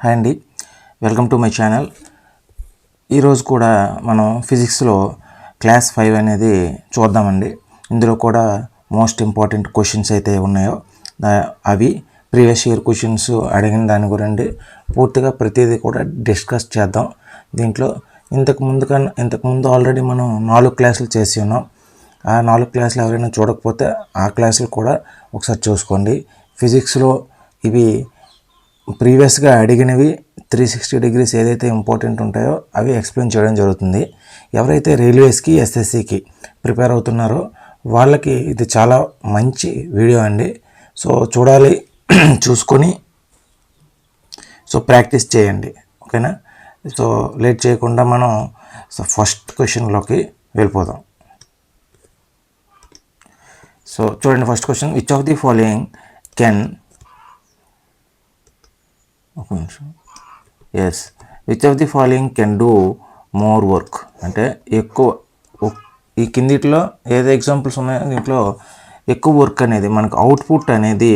Hi అండి. Welcome to my channel. ఈరోజు కూడా మనం ఫిజిక్స్లో క్లాస్ ఫైవ్ అనేది చూద్దామండి. ఇందులో కూడా మోస్ట్ ఇంపార్టెంట్ క్వశ్చన్స్ అయితే ఉన్నాయో అవి ప్రీవియస్ ఇయర్ క్వశ్చన్స్ అడిగిన దాని గురించి పూర్తిగా ప్రతిదీ కూడా డిస్కస్ చేద్దాం. దీంట్లో ఇంతకు ముందు కన్నా ఇంతకు ముందు ఆల్రెడీ మనం నాలుగు క్లాసులు చేసి ఉన్నాం. ఆ నాలుగు క్లాసులు ఎవరైనా చూడకపోతే ఆ క్లాసులు కూడా ఒకసారి చూసుకోండి. ఫిజిక్స్లో ఇవి ప్రీవియస్గా అడిగినవి త్రీ సిక్స్టీ డిగ్రీస్ ఏదైతే ఇంపార్టెంట్ ఉంటాయో అవి ఎక్స్ప్లెయిన్ చేయడం జరుగుతుంది. ఎవరైతే రైల్వేస్కి ఎస్ఎస్సికి ప్రిపేర్ అవుతున్నారో వాళ్ళకి ఇది చాలా మంచి వీడియో అండి. సో చూడాలి చూసుకొని సో ప్రాక్టీస్ చేయండి. ఓకేనా? సో లేట్ చేయకుండా మనం సో ఫస్ట్ క్వశ్చన్లోకి వెళ్ళిపోదాం. సో చూడండి first question which of the following can ఒక నిమిషం. Yes which of the following can do more work అంటే ఎక్కువ ఈ కిందిట్లో ఏదో ఎగ్జాంపుల్స్ ఉన్నాయో దీంట్లో ఎక్కువ వర్క్ అనేది మనకు అవుట్పుట్ అనేది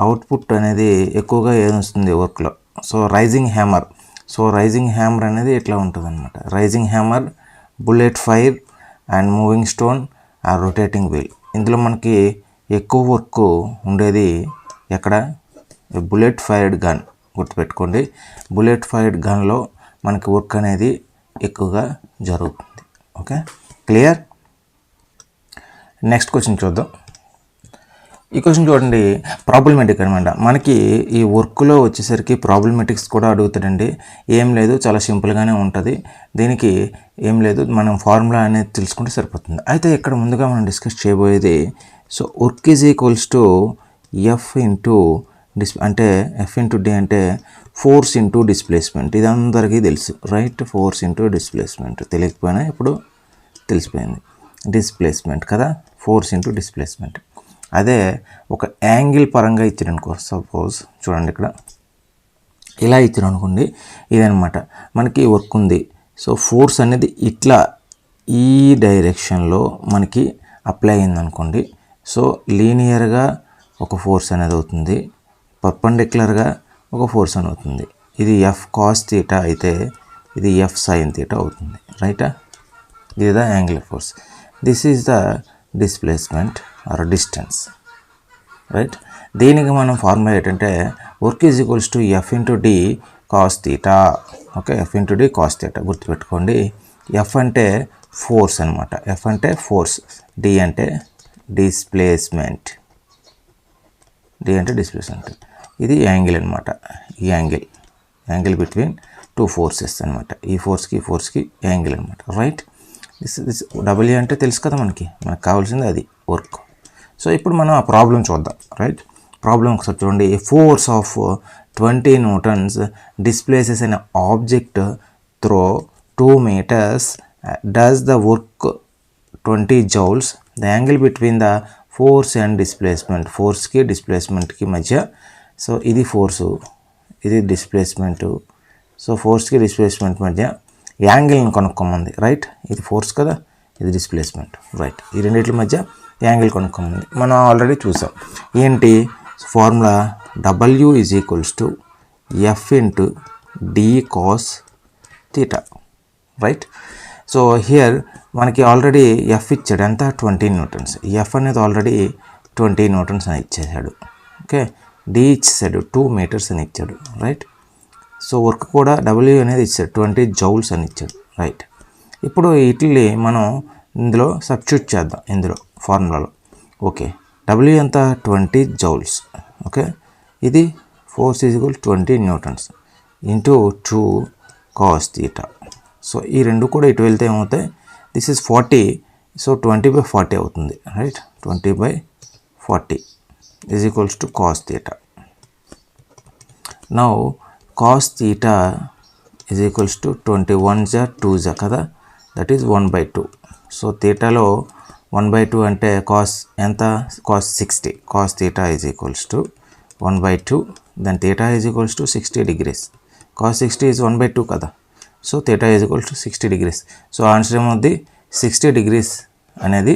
అవుట్పుట్ అనేది ఎక్కువగా ఏది వస్తుంది వర్క్లో so rising hammer so rising hammer అనేది ఇట్లా ఉంటుంది అనమాట rising hammer bullet fire and moving stone ఆ రొటేటింగ్ వీల్ ఇందులో మనకి ఎక్కువ వర్క్ ఉండేది ఎక్కడ? బుల్లెట్ ఫైర్డ్ గన్ గుర్తుపెట్టుకోండి. బుల్లెట్ ఫైర్డ్ గన్లో మనకి వర్క్ అనేది ఎక్కువగా జరుగుతుంది. ఓకే క్లియర్ నెక్స్ట్ క్వశ్చన్ చూద్దాం. ఈ క్వశ్చన్ చూడండి. ప్రాబ్లమెటిక్ అనమాట మనకి ఈ వర్క్లో వచ్చేసరికి ప్రాబ్లమెటిక్స్ కూడా అడుగుతాడండి. ఏం లేదు చాలా సింపుల్గానే ఉంటుంది. దీనికి ఏం లేదు మనం ఫార్ములా అనేది తెలుసుకుంటే సరిపోతుంది. అయితే ఇక్కడ ముందుగా మనం డిస్కస్ చేయబోయేది so work is equals to F into dis అంటే ఎఫ్ ఇంటూ డి అంటే ఫోర్స్ ఇంటూ డిస్ప్లేస్మెంట్ ఇది అందరికీ తెలుసు. రైట్ ఫోర్స్ ఇంటూ డిస్ప్లేస్మెంట్ తెలియకపోయినా ఇప్పుడు తెలిసిపోయింది. డిస్ప్లేస్మెంట్ కదా? ఫోర్స్ ఇంటూ డిస్ప్లేస్మెంట్ అదే ఒక యాంగిల్ పరంగా ఇచ్చారు అనుకో సపోజ్ చూడండి ఇక్కడ. ఇలా ఇచ్చారు అనుకోండి ఇదనమాట మనకి వర్క్ ఉంది. సో ఫోర్స్ అనేది ఇట్లా ఈ డైరెక్షన్లో మనకి అప్లై అయింది అనుకోండి సో లీనియర్గా ఒక ఫోర్స్ అనేది అవుతుంది. పర్పెండిక్యులర్గా ఒక ఫోర్స్ అని అవుతుంది. ఇది ఎఫ్ కాస్ తీటా అయితే ఇది ఎఫ్ సైన్ తీటా అవుతుంది. రైటా? ఇది the angle force. This is the displacement or distance. Right? దీనికి మనం ఫార్ములా ఏంటంటే work is equals to F into D cos theta. Okay? F into D cos theta. గుర్తుపెట్టుకోండి. F అంటే ఫోర్స్ అనమాట F అంటే ఫోర్స్. డి అంటే displacement. D అంటే displacement. ఇది యాంగిల్ అనమాట ఈ angle. Angle between two forces అనమాట ఈ ఫోర్స్కి ఈ ఫోర్స్కి యాంగిల్ అనమాట రైట్ దిస్ దిస్ డబ్ల్యూ అంటే తెలుసు కదా మనకి. మనకు కావాల్సింది అది వర్క్ సో ఇప్పుడు మనం ఆ ప్రాబ్లం చూద్దాం. రైట్ ప్రాబ్లం ఒకసారి చూడండి. Force of twenty newtons displaces అనే object through two metres does the work twenty joules the angle between the force and displacement ఫోర్స్కి డిస్ప్లేస్మెంట్కి మధ్య సో ఇది ఫోర్సు ఇది డిస్ప్లేస్మెంటు సో ఫోర్స్కి డిస్ప్లేస్మెంట్ మధ్య యాంగిల్ని కనుక్కోమంది రైట్ ఇది ఫోర్స్ కదా ఇది డిస్ప్లేస్మెంట్ రైట్ ఈ రెండింటి మధ్య యాంగిల్ కనుక్కోమంది. మనం ఆల్రెడీ చూసాం. ఏంటి? Formula W is equals to F into D cos theta right so here మనకి ఆల్రెడీ ఎఫ్ ఇచ్చాడు. ఎంత? ట్వంటీ న్యూటన్స్ ఎఫ్ అనేది ఆల్రెడీ ట్వంటీ న్యూటన్స్ అని ఇచ్చేసాడు ఓకే డి ఇచ్చేసాడు. టూ మీటర్స్ అని ఇచ్చాడు. రైట్? సో వర్క్ కూడా డబ్ల్యూ అనేది ఇచ్చాడు. ట్వంటీ జౌల్స్ అని ఇచ్చాడు. రైట్? ఇప్పుడు ఇట్లీ మనం ఇందులో సబ్స్టిట్యూట్ చేద్దాం. ఇందులో ఫార్ములాలో. ఓకే. డబ్ల్యూ ఎంత? Twenty joules. ఓకే? ఇది force equal twenty newtons into two cos theta. So ఈ రెండు కూడా ఇటు వెళ్తే ఏమవుతాయి? This is forty. So twenty by forty అవుతుంది. Right? Twenty by forty. Is equals to cos theta now cos theta is equals to twenty one జా two జా కదా? That is one by two so తీటాలో one by two అంటే cos ఎంత? Cos sixty cos theta is equals to one by two then theta is equals to sixty degrees cos sixty is one by two కదా? So theta is equals to sixty degrees so answer ఏమవుద్ది sixty degrees అనేది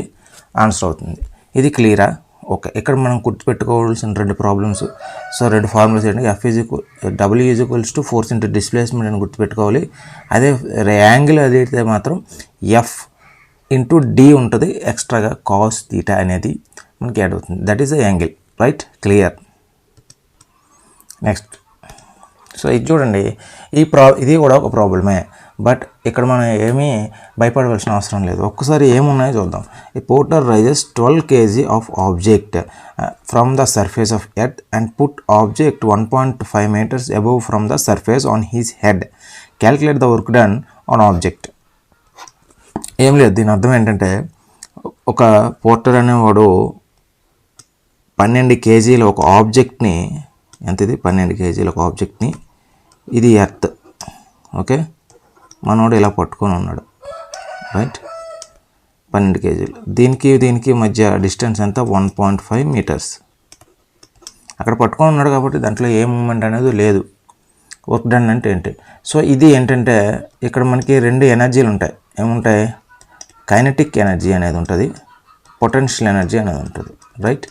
answer అవుతుంది. ఇది క్లియరా okay. ఇక్కడ మనం గుర్తుపెట్టుకోవాల్సిన రెండు ప్రాబ్లమ్స్ సో రెండు ఫార్ములాస్ ఏంటి? F is equal W is equals to force into displacement అని గుర్తుపెట్టుకోవాలి. అదే యాంగిల్ అది అయితే మాత్రం ఎఫ్ ఇంటూ డి ఉంటుంది. ఎక్స్ట్రాగా కాస్ తీటా అనేది మనకి యాడ్ అవుతుంది. That is the angle right clear next so ఇది చూడండి. ఈ ప్రా ఇది కూడా ఒక ప్రాబ్లమే బట్ ఇక్కడ మనం ఏమీ భయపడవలసిన అవసరం లేదు. ఒక్కసారి ఏమున్నాయో చూద్దాం. ఈ porter raises twelve KG of object from the surface of earth and put object one point five metres above from the surface on his head calculate the work done on object ఏం లేదు దీని అర్థం ఏంటంటే ఒక Porter అనేవాడు పన్నెండు కేజీల ఒక ఆబ్జెక్ట్ని ఎంత ఇది పన్నెండు కేజీల ఒక ఆబ్జెక్ట్ని ఇది ఎర్త్ ఓకే మనోడు ఇలా పట్టుకొని ఉన్నాడు. రైట్? పన్నెండు కేజీలు. దీనికి దీనికి మధ్య డిస్టెన్స్ ఎంత? One point five metres. అక్కడ పట్టుకొని ఉన్నాడు కాబట్టి దాంట్లో ఏ మూమెంట్ అనేది లేదు. వర్క్ డన్ అంటే ఏంటి? సో ఇది ఏంటంటే ఇక్కడ మనకి రెండు ఎనర్జీలు ఉంటాయి. ఏముంటాయి? కైనటిక్ ఎనర్జీ అనేది ఉంటుంది. పొటెన్షియల్ ఎనర్జీ అనేది ఉంటుంది. రైట్?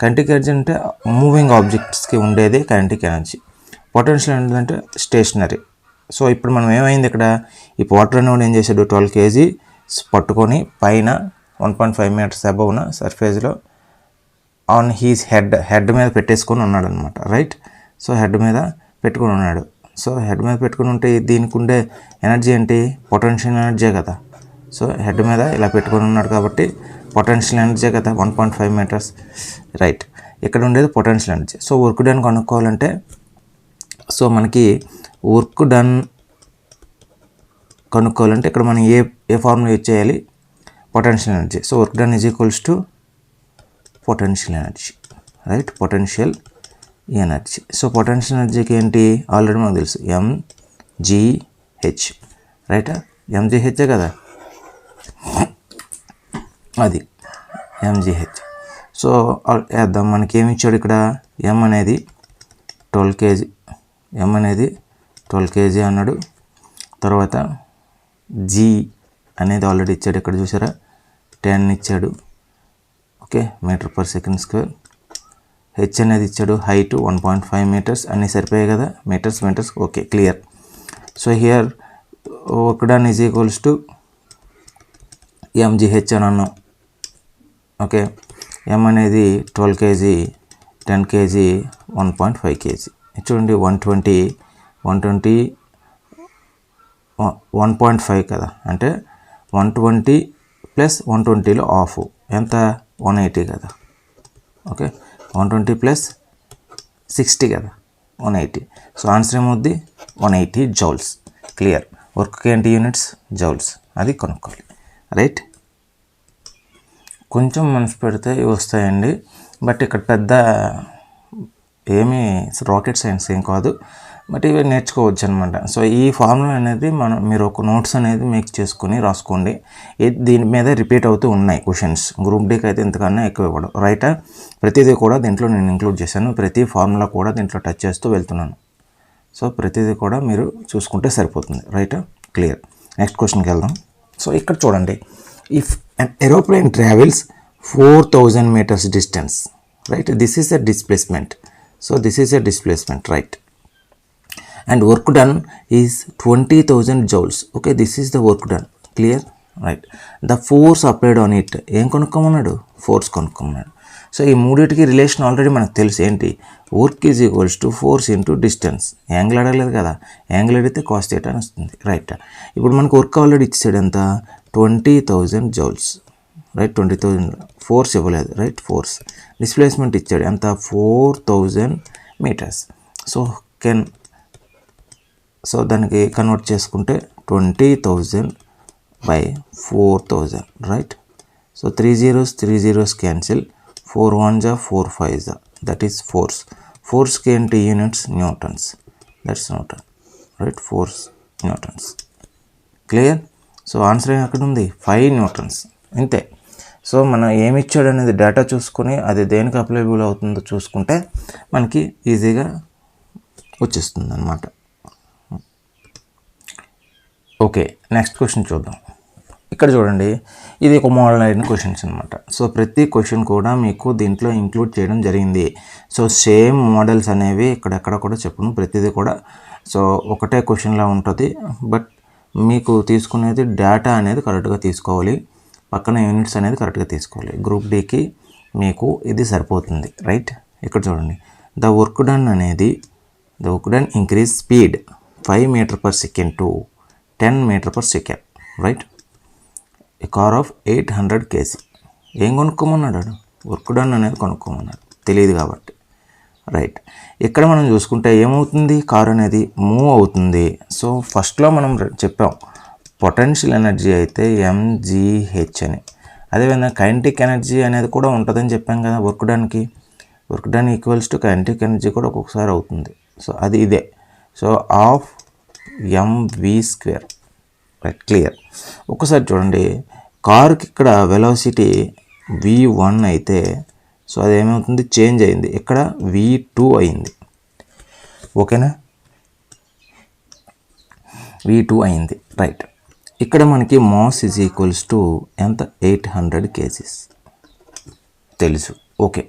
కైనటిక్ ఎనర్జీ అంటే మూవింగ్ ఆబ్జెక్ట్స్కి ఉండేది కైనటిక్ ఎనర్జీ. పొటెన్షియల్ ఏంటంటే స్టేషనరీ. సో ఇప్పుడు మనం ఏమైంది ఇక్కడ? ఈ వాటర్ అనేవాడు ఏం చేశాడు? ట్వెల్వ్ కేజీ పట్టుకొని పైన వన్ పాయింట్ ఫైవ్ మీటర్స్ అబవ్న సర్ఫేస్లో ఆన్ హీస్ హెడ్ హెడ్ మీద పెట్టేసుకొని ఉన్నాడు అనమాట రైట్ సో హెడ్ మీద పెట్టుకొని ఉన్నాడు. సో హెడ్ మీద పెట్టుకుని ఉంటే దీనికి ఉండే ఎనర్జీ ఏంటి? పొటెన్షియల్ ఎనర్జీ కదా. సో హెడ్ మీద ఇలా పెట్టుకొని ఉన్నాడు కాబట్టి పొటెన్షియల్ ఎనర్జీ కదా? One point five metres right ఇక్కడ ఉండేది potential energy so work done కనుక్కోవాలంటే so మనకి వర్క్ డన్ కనుక్కోవాలంటే ఇక్కడ మనం ఏ ఏ ఫార్ములా యూజ్ చేయాలి? Potential energy. So work done is equals to potential energy. Right? Potential energy. So potential ఎనర్జీకి ఏంటి? ఆల్రెడీ మనకు తెలుసు. ఎంజిహెచ్ రైటా? ఎంజిహెచ్చే కదా? అది. ఎంజిహెచ్ సో వేద్దాం. మనకి ఏమి ఇచ్చాడు ఇక్కడ? ఎం అనేది ట్వెల్వ్ కేజీ. ఎం అనేది ట్వెల్వ్ కేజీ అన్నాడు. తర్వాత జీ అనేది ఆల్రెడీ ఇచ్చాడు. ఇక్కడ చూసారా? టెన్ ఇచ్చాడు. Okay metre per second square. H అనేది ఇచ్చాడు. Height one point five metres. అన్నీ సరిపోయాయి కదా? Metres metres. Okay clear. So here work done is equals to MGH అని అన్నాం. ఓకే ఎం అనేది twelve KG ten KG one point five KG. చూడండి one twenty one twenty one point five కదా. అంటే one twenty plus one ట్వంటీలో half. ఎంత? One eighty కదా. Okay? One twenty plus sixty కదా. One eighty. సో ఆన్సర్ ఏమవుద్ది one eighty joules clear వర్క్కి ఏంటి యూనిట్స్ జౌల్స్ అది కొనుక్కోవాలి. రైట్ కొంచెం మనసు పెడితే ఇవి వస్తాయండి. బట్ ఇక్కడ పెద్ద ఏమీ రాకెట్ సైన్స్ ఏం కాదు. బట్ ఇవి నేర్చుకోవచ్చు అనమాట సో ఈ ఫార్ములా అనేది మనం మీరు ఒక నోట్స్ అనేది మేక్ చేసుకుని రాసుకోండి. దీని మీద రిపీట్ అవుతూ ఉన్నాయి క్వశ్చన్స్. గ్రూప్ డేకి అయితే ఇంతకన్నా ఎక్కువ ఇవ్వడం. రైటా ప్రతిదీ కూడా దీంట్లో నేను ఇంక్లూడ్ చేశాను. ప్రతి ఫార్ములా కూడా దీంట్లో టచ్ చేస్తూ వెళ్తున్నాను. సో ప్రతిదీ కూడా మీరు చూసుకుంటే సరిపోతుంది. Right clear. నెక్స్ట్ క్వశ్చన్కి వెళ్దాం. సో ఇక్కడ చూడండి. If aeroplane aeroplane travels four thousand metres distance right this is a displacement so this is a displacement right and work done is 20000 joules. Okay this is the work done. Clear? Right the force applied on it ఏం కొనుక్కోమన్నాడు? Force కొనుక్కోమన్నాడు. So ఈ మూడింటికి relation already మనకు తెలుసు ఏంటి? Work is equals to force into distance angle అడగలేదు కదా? Angle అడిగితే కాస్ట్ ఎయిట్ అని వస్తుంది. రైట్ ఇప్పుడు మనకు వర్క్ ఆల్రెడీ ఇచ్చాడు ఎంత? Twenty thousand joules right twenty thousand force ఇవ్వలేదు. రైట్ ఫోర్స్ డిస్ప్లేస్మెంట్ ఇచ్చాడు. ఎంత? Four thousand metres so can so దానికి కన్వర్ట్ చేసుకుంటే twenty thousand by four thousand right so three zeros three zeros cancel four one జా four five జా that is force ఫోర్స్కి ఏంటి? Units newtons that's newton right force newtons clear so answer ఏం అక్కడ ఉంది? Five newtons ఇంతే. So మనం ఏమి ఇచ్చాడు అనేది డేటా చూసుకొని అది దేనికి అప్లైబుల్ అవుతుందో చూసుకుంటే మనకి ఈజీగా వచ్చేస్తుంది అనమాట ఓకే నెక్స్ట్ క్వశ్చన్ చూద్దాం. ఇక్కడ చూడండి ఇది ఒక మోడల్ అయిన క్వశ్చన్స్ అనమాట సో ప్రతి క్వశ్చన్ కూడా మీకు దీంట్లో ఇంక్లూడ్ చేయడం జరిగింది. సో సేమ్ మోడల్స్ అనేవి ఇక్కడెక్కడ కూడా చెప్పను ప్రతిదీ కూడా. సో ఒకటే క్వశ్చన్లా ఉంటుంది. బట్ మీకు తీసుకునేది డేటా అనేది కరెక్ట్గా తీసుకోవాలి. పక్కన యూనిట్స్ అనేది కరెక్ట్గా తీసుకోవాలి. గ్రూప్ డీకి మీకు ఇది సరిపోతుంది రైట్ ఇక్కడ చూడండి. ద వర్క్ డన్ అనేది the work done increase speed five meter per second to ten meter per second right a car of eight hundred KG ఏం కొనుక్కోమన్నాడు వర్క్ డన్ అనేది కొనుక్కోమన్నాడు. తెలియదు కాబట్టి రైట్ ఇక్కడ మనం చూసుకుంటే ఏమవుతుంది? కార్ అనేది మూవ్ అవుతుంది. సో ఫస్ట్లో మనం చెప్పాం పొటెన్షియల్ ఎనర్జీ అయితే ఎంజీహెచ్ అని. అదేవిధంగా కైనటిక్ ఎనర్జీ అనేది కూడా ఉంటుందని చెప్పాం కదా work డన్కి. Work done equals to kinetic energy కూడా ఒక్కొక్కసారి అవుతుంది. సో అది ఇదే. So half MV square right clear ఒక్కసారి చూడండి. కార్కి ఇక్కడ వెలాసిటీ వి వన్ అయితే సో అది ఏమవుతుంది? చేంజ్ అయింది. ఇక్కడ వి టూ అయింది. ఓకేనా? వి టూ అయింది. రైట్ ఇక్కడ మనకి మాస్ ఈజ్ ఈక్వల్స్ టు ఎంత? ఎయిట్ హండ్రెడ్ కేజీస్ తెలుసు. Okay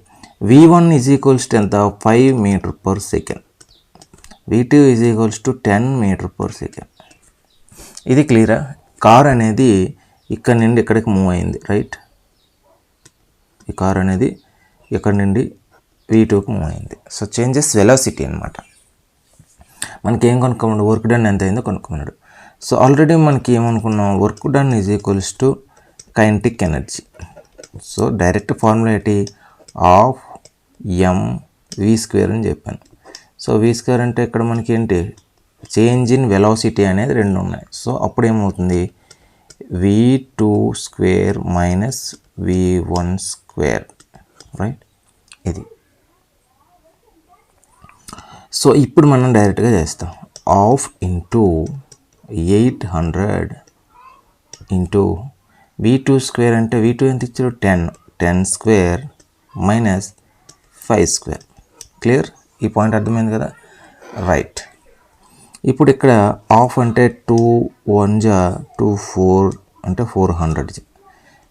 V one is equals to ఎంత? Five meter per second V two is equals to ten meter per second ఇది క్లియరా కార్ అనేది ఇక్కడ నుండి ఇక్కడికి మూవ్ అయింది రైట్ ఈ కార్ అనేది ఇక్కడ నుండి వీ టూకి మూవ్ అయింది. సో చేంజెస్ వెలాసిటీ అనమాట మనకి ఏం కొనుక్కోమన్నాడు వర్క్ డన్ ఎంత అయిందో కొనుక్కున్నాడు సో ఆల్రెడీ మనకి ఏమనుకున్నాం work done is equals to kinetic energy so direct formula ఏంటి? ఆఫ్ ఎం వి స్క్వేర్ అని చెప్పాను. సో వి స్క్వేర్ అంటే ఇక్కడ మనకి ఏంటి చేంజ్ ఇన్ వెలాసిటీ అనేది రెండు ఉన్నాయి. సో అప్పుడు ఏమవుతుంది V two square minus V one square right ఇది. సో ఇప్పుడు మనం డైరెక్ట్గా చేస్తాం. Half into eight hundred into V two square అంటే వి టూ ఎంత ఇచ్చారు? Ten ten square minus five square clear ఈ పాయింట్ అర్థమైంది కదా? రైట్ ఇప్పుడు ఇక్కడ ఆఫ్ అంటే టూ వన్ జా టూ ఫోర్ అంటే four hundred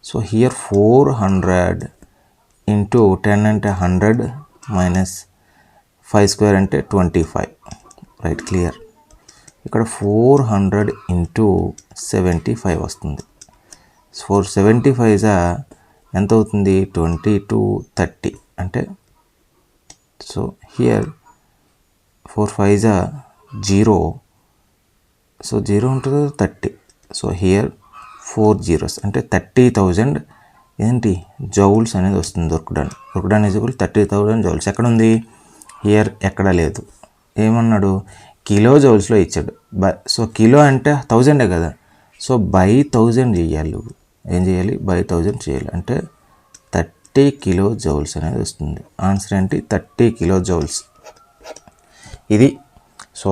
so here four hundred into ten అంటే హండ్రెడ్ మైనస్ ఫైవ్ స్క్వేర్ అంటే ట్వంటీ ఫైవ్ రైట్ క్లియర్ ఇక్కడ four hundred into seventy five వస్తుంది ఫోర్ సెవెంటీ ఫైవ్ ఎంత అవుతుంది? ట్వంటీ టు థర్టీ అంటే so here four five జా zero so zero ఉంటుంది thirty so here four zeros అంటే thirty thousand ఏంటి? జౌల్స్ అనేది వస్తుంది దొరకడాన్ దొరకడాన్ is equal thirty thousand joules ఎక్కడ ఉంది హియర్ ఎక్కడ లేదు. ఏమన్నాడు? కిలో జౌల్స్లో ఇచ్చాడు. బై సో కిలో అంటే థౌజండే కదా. సో బై థౌజండ్ చేయాలి. ఏం చేయాలి? బై థౌజండ్ చేయాలి. అంటే థర్టీ కిలో జౌల్స్ అనేది వస్తుంది. ఆన్సర్ ఏంటి? Thirty kilo joules. ఇది సో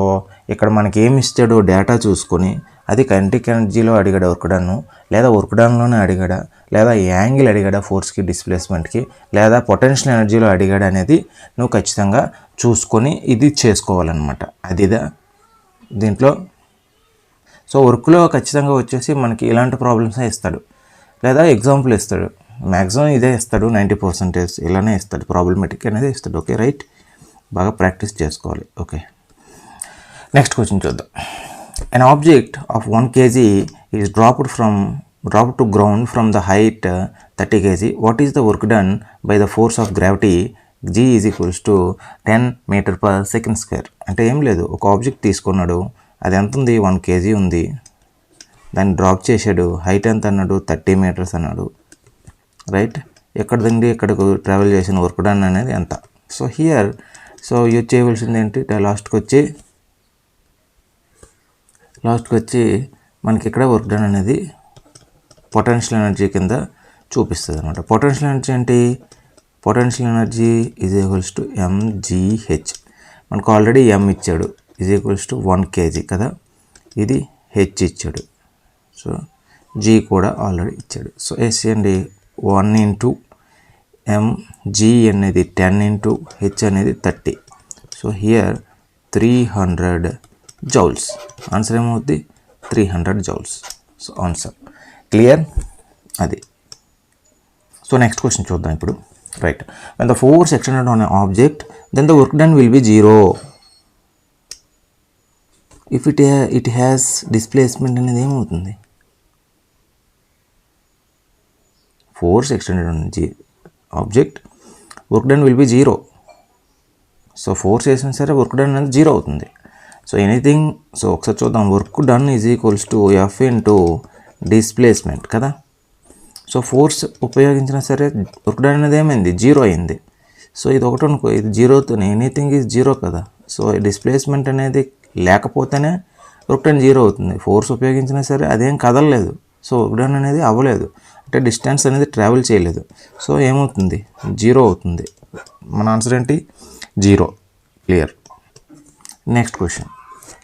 ఇక్కడ మనకి ఏమి ఇస్తాడో డేటా చూసుకొని అది కంటిక్ ఎనర్జీలో అడిగాడు వర్క్డన్ను లేదా వర్క్డన్లోనే అడిగాడా లేదా యాంగిల్ అడిగాడా ఫోర్స్కి డిస్ప్లేస్మెంట్కి లేదా పొటెన్షియల్ ఎనర్జీలో అడిగాడా అనేది నువ్వు ఖచ్చితంగా చూసుకొని ఇది చేసుకోవాలన్నమాట. అదిదా దీంట్లో? సో వర్క్లో ఖచ్చితంగా వచ్చేసి మనకి ఇలాంటి ప్రాబ్లమ్స్ ఇస్తాడు. లేదా ఎగ్జాంపుల్ ఇస్తాడు. మ్యాక్సిమం ఇదే ఇస్తాడు నైంటీ పర్సెంటేజ్ ఇలానే ఇస్తాడు ప్రాబ్లమేటిక్ అనేది ఇస్తాడు. ఓకే రైట్ బాగా ప్రాక్టీస్ చేసుకోవాలి. ఓకే నెక్స్ట్ క్వశ్చన్ చూద్దాం. An object of one KG is dropped from drop to ground from the height thirty KG what is the work done by the force of gravity G is equals to ten meter per second square అంటే ఏం లేదు ఒక object తీసుకున్నాడు అది ఎంత ఉంది? One KG ఉంది. దాన్ని డ్రాప్ చేశాడు హైట్ ఎంత అన్నాడు? థర్టీ మీటర్స్ అన్నాడు. రైట్ ఎక్కడ నుండి ఎక్కడికి ట్రావెల్ చేసిన వర్క్ డన్ అనేది ఎంత? సో హియర్ సో యూజ్ చేయవలసింది ఏంటి? లాస్ట్కి వచ్చి లాస్ట్కి వచ్చి మనకి ఇక్కడ వర్క్ డన్ అనేది పొటెన్షియల్ ఎనర్జీ కింద చూపిస్తుంది అనమాట పొటెన్షియల్ ఎనర్జీ ఏంటి? Potential energy is equals to MGH మనకు ఆల్రెడీ ఎం ఇచ్చాడు. Is equals to one KG కదా? ఇది హెచ్ ఇచ్చాడు. సో జీ కూడా ఆల్రెడీ ఇచ్చాడు. సో ఎస్ అండి వన్ ఇంటూ ఎం జీ అనేది టెన్ ఇంటూ హెచ్ అనేది thirty. So here three hundred joules. Answer ఏమవుద్ది? Three hundred joules. So answer. Clear? అది. సో నెక్స్ట్ క్వశ్చన్ చూద్దాం ఇప్పుడు. Right. When the force extended on object then the work done will be zero if it it has displacement అనేది ఏమవుతుంది? Force extended నుంచి G object work done will be zero so force వేసినా సరే work done అనేది zero అవుతుంది. So anything so ఒకసారి చూద్దాం. Work done is equals to F into displacement కదా? సో ఫోర్స్ ఉపయోగించినా సరే వర్క్ డన్ అనేది ఏమైంది? జీరో అయింది. సో ఇది ఒకటి అనుకో ఇది జీరోతోనే ఎనీథింగ్ ఈజ్ జీరో కదా? సో డిస్ప్లేస్మెంట్ అనేది లేకపోతేనే వర్క్ డన్ జీరో అవుతుంది. ఫోర్స్ ఉపయోగించినా సరే అదేం కదలలేదు. సో వర్క్ డన్ అనేది అవ్వలేదు. అంటే డిస్టెన్స్ అనేది ట్రావెల్ చేయలేదు. సో ఏమవుతుంది? జీరో అవుతుంది. మన ఆన్సర్ ఏంటి? జీరో. క్లియర్. Next question.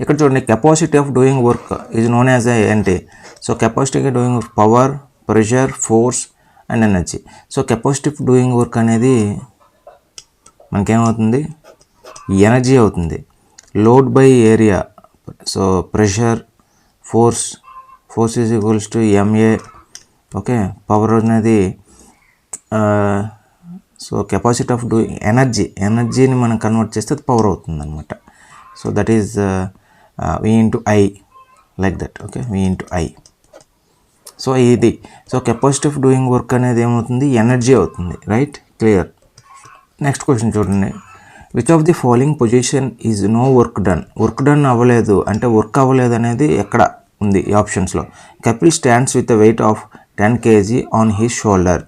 ఇక్కడ చూడండి capacity of doing work is known as ఏంటి so capacity doing power pressure force and energy so capacity of doing work అనేది మనకేమవుతుంది? ఎనర్జీ అవుతుంది. Load by area so pressure force force is equals to MA okay? Power అనేది so capacity of doing energy ఎనర్జీని మనం convert చేస్తే అది power అవుతుంది అనమాట so that is V into I like that okay V into I so ఇది so capacity of doing work అనేది ఏమవుతుంది? ఎనర్జీ అవుతుంది రైట్ క్లియర్ నెక్స్ట్ క్వశ్చన్ చూడండి. Which of the following position is no work done work done అవ్వలేదు అంటే వర్క్ అవ్వలేదు అనేది ఎక్కడ ఉంది ఈ ఆప్షన్స్లో Kapil stands with the weight of ten KG on his shoulder.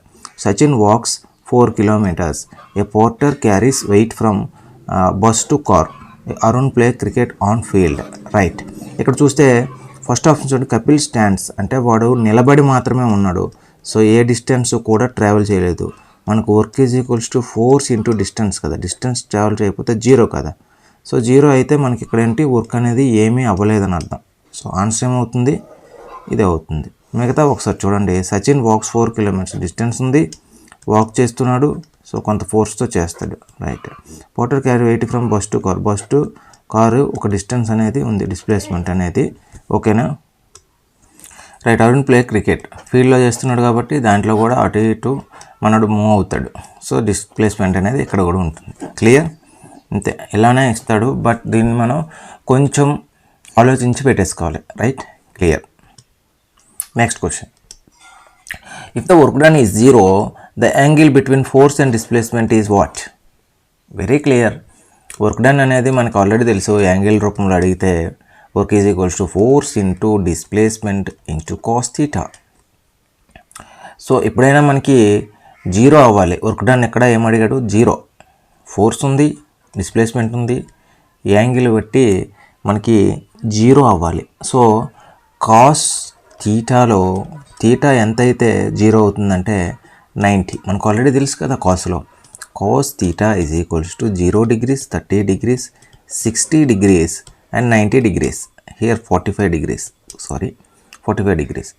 Sachin walks four kilometers. A porter carries weight from bus to car. Arun play cricket on field. Right. ఇక్కడ చూస్తే ఫస్ట్ ఆప్షన్ చూడండి Kapil stands. అంటే వాడు నిలబడి మాత్రమే ఉన్నాడు. So ఏ distance కూడా ట్రావెల్ చేయలేదు. మనకు work is equals to force into distance కదా. డిస్టెన్స్ ట్రావెల్ చేయకపోతే జీరో కదా. సో జీరో అయితే మనకి ఇక్కడ ఏంటి? వర్క్ అనేది ఏమీ అవ్వలేదని అర్థం. సో ఆన్సర్ ఏమవుతుంది? ఇదే అవుతుంది. మిగతా ఒకసారి చూడండి. Sachin walks four kilometers distance ఉంది. వాక్ చేస్తున్నాడు. సో కొంత ఫోర్స్తో చేస్తాడు. Right porter carry weight from bus to car bus to car ఒక డిస్టెన్స్ అనేది ఉంది. డిస్ప్లేస్మెంట్ అనేది. ఓకేనా రైట్ అరుణ్ ప్లే క్రికెట్ ఫీల్డ్లో చేస్తున్నాడు కాబట్టి దాంట్లో కూడా అటు ఇటు మనడు మూవ్ అవుతాడు. సో డిస్ప్లేస్మెంట్ అనేది ఇక్కడ కూడా ఉంటుంది. క్లియర్ అంతే. ఇలానే ఇస్తాడు. బట్ దీన్ని మనం కొంచెం ఆలోచించి పెట్టేసుకోవాలి. Right clear next question if the work done is zero the angle between force and displacement is what very clear work done అనేది మనకు ఆల్రెడీ తెలుసు. యాంగిల్ రూపంలో అడిగితే work is equals to force into displacement into cos theta so ఎప్పుడైనా మనకి zero అవ్వాలి. Work done ఎక్కడ? ఏం అడిగాడు? జీరో ఫోర్స్ ఉంది డిస్ప్లేస్మెంట్ ఉంది. యాంగిల్ బట్టి మనకి జీరో అవ్వాలి. సో కాస్ థీటాలో థీటా ఎంత అయితే జీరో అవుతుందంటే నైంటీ. మనకు ఆల్రెడీ తెలుసు కదా కాస్లో cos theta is equals to zero degrees thirty degrees sixty degrees and ninety degrees here forty five degrees sorry forty five degrees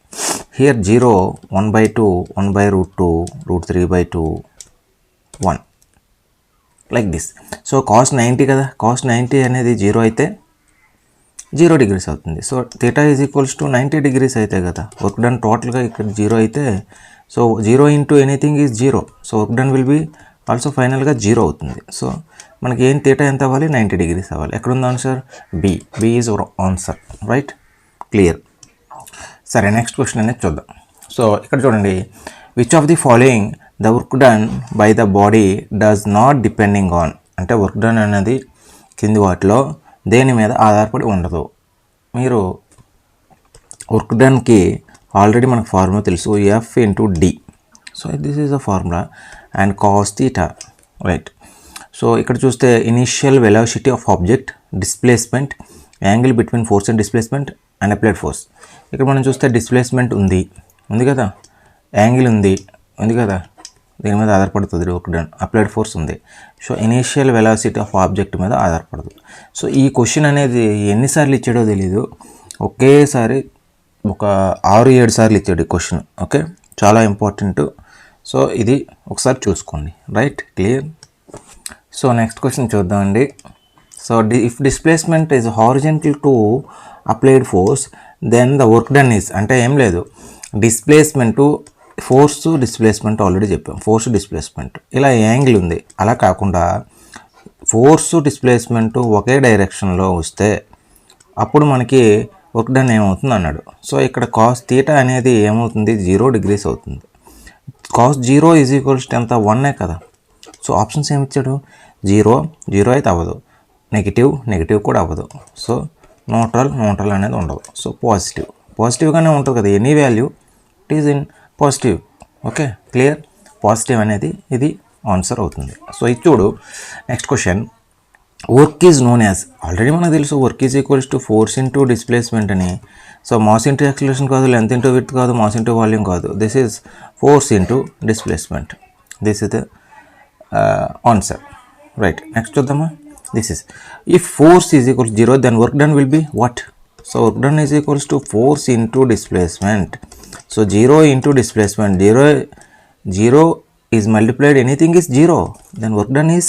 here zero one by two one by root two root three by two one like this so cos ninety కదా? Cos ninety అనేది zero అయితే zero degrees అవుతుంది. So theta is equals to ninety degrees అయితే కదా. Work done టోటల్గా ఇక్కడ zero అయితే so zero into anything is zero. So work done will be also ఫైనల్గా జీరో అవుతుంది. సో మనకి ఏం థీటా ఎంత అవ్వాలి? నైంటీ డిగ్రీస్ అవ్వాలి. ఎక్కడ ఉంది answer B B is answer right clear సరే నెక్స్ట్ క్వశ్చన్ అనేది చూద్దాం. సో ఇక్కడ చూడండి. Which of the following the work done by the body does not depending on అంటే వర్క్ డన్ అనేది కింది వాటిలో దేని మీద ఆధారపడి ఉండదు. మీరు వర్క్ డన్కి ఆల్రెడీ మనకు ఫార్ములా తెలుసు. F into D so this is a formula and cos theta right so ఇక్కడ చూస్తే initial velocity of object displacement angle between force and displacement and applied force ఇక్కడ మనం చూస్తే డిస్ప్లేస్మెంట్ ఉంది. ఉంది కదా? యాంగిల్ ఉంది. ఉంది కదా? దీని మీద ఆధారపడుతుంది. వర్క్ డన్ అప్లైడ్ ఫోర్స్ ఉంది. So initial velocity of object మీద ఆధారపడదు. సో ఈ క్వశ్చన్ అనేది ఎన్నిసార్లు ఇచ్చాడో తెలీదు. ఒకేసారి ఒక ఆరు ఏడు సార్లు ఇచ్చాడు ఈ క్వశ్చన్. ఓకే? చాలా ఇంపార్టెంట్. సో ఇది ఒకసారి చూసుకోండి. Right? Clear? So next question చూద్దామండి. So D if displacement is horizontal to applied force then the work done is అంటే ఏం లేదు. డిస్ప్లేస్మెంటు ఫోర్స్ డిస్ప్లేస్మెంట్ ఆల్రెడీ చెప్పాం. Force displacement. ఇలా యాంగిల్ ఉంది. అలా కాకుండా ఫోర్స్ డిస్ప్లేస్మెంట్ ఒకే డైరెక్షన్లో వస్తే అప్పుడు మనకి వర్క్ డన్ ఏమవుతుంది అన్నాడు. సో ఇక్కడ కాస్ తీటా అనేది ఏమవుతుంది? జీరో డిగ్రీస్ అవుతుంది. కాస్ జీరో ఈజ్ ఈక్వల్స్ ఎంత? వన్నే కదా. సో ఆప్షన్స్ ఏమి ఇచ్చాడు? జీరో జీరో అయితే అవ్వదు. నెగిటివ్ నెగిటివ్ కూడా అవ్వదు. సో న్యూట్రల్ న్యూట్రల్ అనేది ఉండదు. సో పాజిటివ్ పాజిటివ్గానే ఉంటుంది కదా. Any value it is in positive. Okay? Clear? Positive అనేది ఇది ఆన్సర్ అవుతుంది. సో ఇది చూడు. Next question. Work is known as. Already మనకు తెలుసు work is equals to force into displacement అని. సో మాస్ ఇంటూ యాక్సిలేషన్ కాదు లెంత్ ఇంటూ విత్ కాదు మాస్ ఇంటూ వాల్యూమ్ కాదు. This is force into displacement. This is the answer. Right. Next చూద్దామా? This is. If force is equals zero then work done will be what? So work done is equals to force into displacement. So zero into displacement zero zero is multiplied. Anything is zero. Then work done is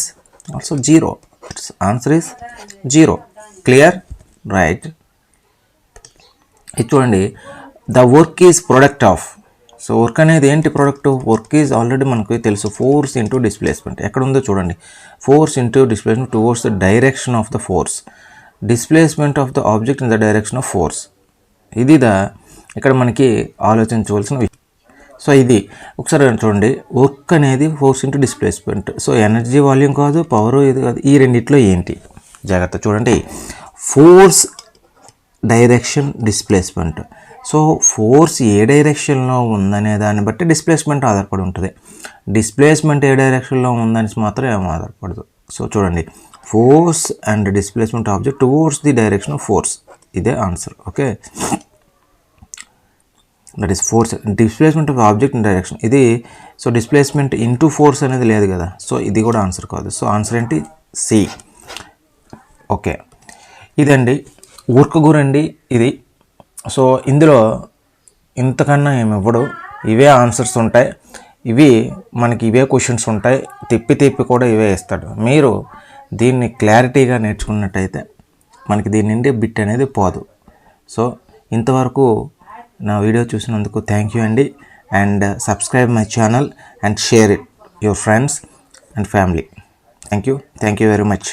also zero. Its answer is zero. Clear? Right. ఇది చూడండి the work is product of so work అనేది ఏంటి product work is already మనకు తెలుసు. Force into displacement ఎక్కడ ఉందో చూడండి. Force into displacement towards the direction of the force displacement of the object in the direction of force ఇది the ఇక్కడ మనకి ఆలోచించవలసిన విషయం. సో ఇది ఒకసారి చూడండి. వర్క్ అనేది force into displacement. So energy volume కాదు పవర్ ఇది కాదు. ఈ రెండిట్లో ఏంటి? జాగ్రత్త చూడండి. Force direction displacement. So force ఏ డైరెక్షన్లో ఉందనే దాన్ని బట్టి డిస్ప్లేస్మెంట్ ఆధారపడి ఉంటుంది. డిస్ప్లేస్మెంట్ ఏ డైరెక్షన్లో ఉందని మాత్రం ఏం ఆధారపడదు. సో చూడండి. Force and displacement object towards the direction of force. ఇదే answer. Okay? That is force displacement of object in direction ఇది సో డిస్ప్లేస్మెంట్ ఇంటూ ఫోర్స్ అనేది లేదు కదా. సో ఇది కూడా ఆన్సర్ కాదు. సో ఆన్సర్ ఏంటి? సి ఓకే ఇదండి. వర్క్ గురండి ఇది. సో ఇందులో ఇంతకన్నా ఏమి ఇవ్వడు ఇవే ఆన్సర్స్ ఉంటాయి. ఇవి మనకి ఇవే క్వశ్చన్స్ ఉంటాయి. తిప్పి తిప్పి కూడా ఇవే ఇస్తాడు మీరు దీన్ని క్లారిటీగా నేర్చుకున్నట్టయితే మనకి దీని నుండి బిట్ అనేది పోదు. సో ఇంతవరకు నా వీడియో చూసినందుకు థ్యాంక్ యూ అండి. And subscribe my channel and share it your friends and family thank you thank you very much